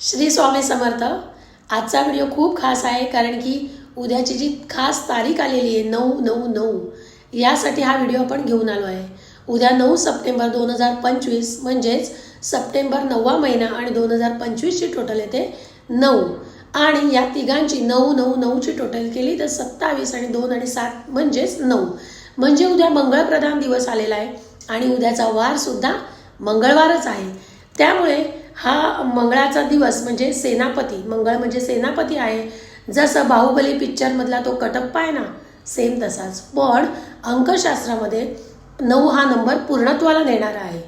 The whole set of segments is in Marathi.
श्री स्वामी समर्थ आजचा व्हिडिओ खूप खास आहे कारण की उद्याची जी खास तारीख आलेली आहे नऊ नऊ नऊ यासाठी हा व्हिडिओ आपण घेऊन आलो आहे. उद्या नऊ सप्टेंबर दोन हजार पंचवीस म्हणजेच सप्टेंबर नववा महिना आणि दोन हजार पंचवीसची टोटल येते नऊ. आणि या तिघांची नऊ नऊ नऊची टोटल केली तर सत्तावीस आणि दोन आणि सात म्हणजेच नऊ. म्हणजे उद्या मंगळप्रधान दिवस आलेला आहे आणि उद्याचा वार सुद्धा मंगळवारच आहे. त्यामुळे हा मंगळाचा दिवस म्हणजे सेनापती. मंगळ म्हणजे सेनापती आहे. जसं बाहुबली पिक्चरमधला तो कटप्पा आहे ना सेम तसाच. पण अंकशास्त्रामध्ये नऊ हा नंबर पूर्णत्वाला नेणारा आहे.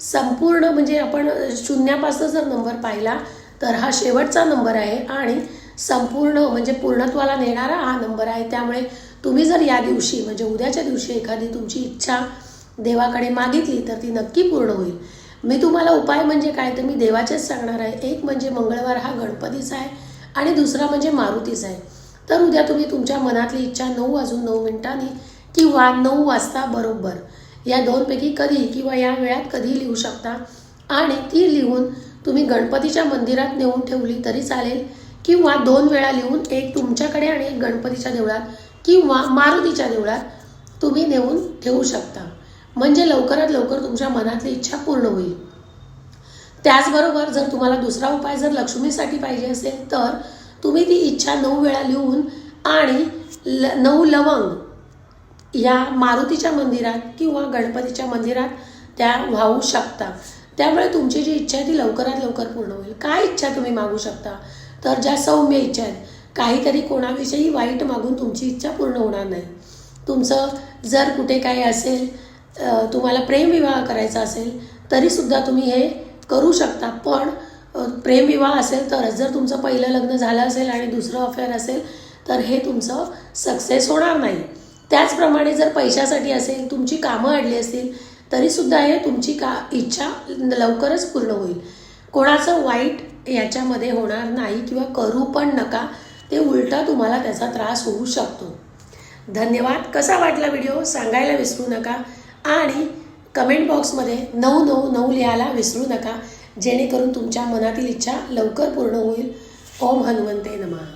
संपूर्ण म्हणजे आपण शून्यापासून जर नंबर पाहिला तर हा शेवटचा नंबर आहे आणि संपूर्ण म्हणजे पूर्णत्वाला नेणारा हा नंबर आहे. त्यामुळे तुम्ही जर या दिवशी म्हणजे उद्याच्या दिवशी एखादी तुमची इच्छा देवाकडे मागितली तर ती नक्की पूर्ण होईल. मी तुम्हाला उपाय म्हणजे काय तर मी देवाचेच सांगणार आहे. एक म्हणजे मंगळवार हा गणपतीचा आहे आणि दुसरा म्हणजे मारुतीचा आहे. तर उद्या तुम्ही तुमच्या मनातली इच्छा नऊ वाजून नऊ मिनिटांनी किंवा नऊ वाजता बरोबर या दोनपैकी कधी किंवा या वेळात कधी लिहू शकता. आणि ती लिहून तुम्ही गणपतीच्या मंदिरात नेऊन ठेवली तरी चालेल. किंवा दोन वेळा लिहून एक तुमच्याकडे आणि एक गणपतीच्या देवळात किंवा मारुतीच्या देवळात तुम्ही नेऊन ठेवू शकता. म्हणजे लवकरात लवकर तुमच्या मनातली इच्छा पूर्ण होईल. त्याचबरोबर जर तुम्हाला दुसरा उपाय जर लक्ष्मीसाठी पाहिजे असेल तर तुम्ही ती इच्छा नऊ वेळा लिहून आणि ल नऊ लवंग या मारुतीच्या मंदिरात किंवा गणपतीच्या मंदिरात त्या वाहू शकता. त्यामुळे तुमची जी इच्छा आहे ती लवकरात लवकर पूर्ण होईल. काय इच्छा तुम्ही मागू शकता? तर ज्या सौम्य इच्छा आहेत काहीतरी कोणाविषयी वाईट मागून तुमची इच्छा पूर्ण होणार नाही. तुमचं जर कुठे काही असेल तुम्हाला प्रेमविवाह करायचा असेल तरीसुद्धा तुम्ही हे करू शकता. पण प्रेमविवाह असेल तरच. जर तुमचं पहिलं लग्न झालं असेल आणि दुसरं अफेअर असेल तर हे तुमचं सक्सेस होणार नाही. त्याचप्रमाणे जर पैशासाठी असेल तुमची कामं अडली असतील तरीसुद्धा हे तुमची का इच्छा लवकरच पूर्ण होईल. कोणाचं वाईट याच्यामध्ये होणार नाही किंवा करू पण नका ते उलटा तुम्हाला त्याचा त्रास होऊ शकतो. धन्यवाद. कसा वाटला व्हिडिओ सांगायला विसरू नका. आणि कमेंट बॉक्समध्ये नऊ नऊ नऊ लिहायला विसरू नका. जेणेकरून तुमच्या मनातील इच्छा लवकर पूर्ण होईल. ओम हनुमंते नमः.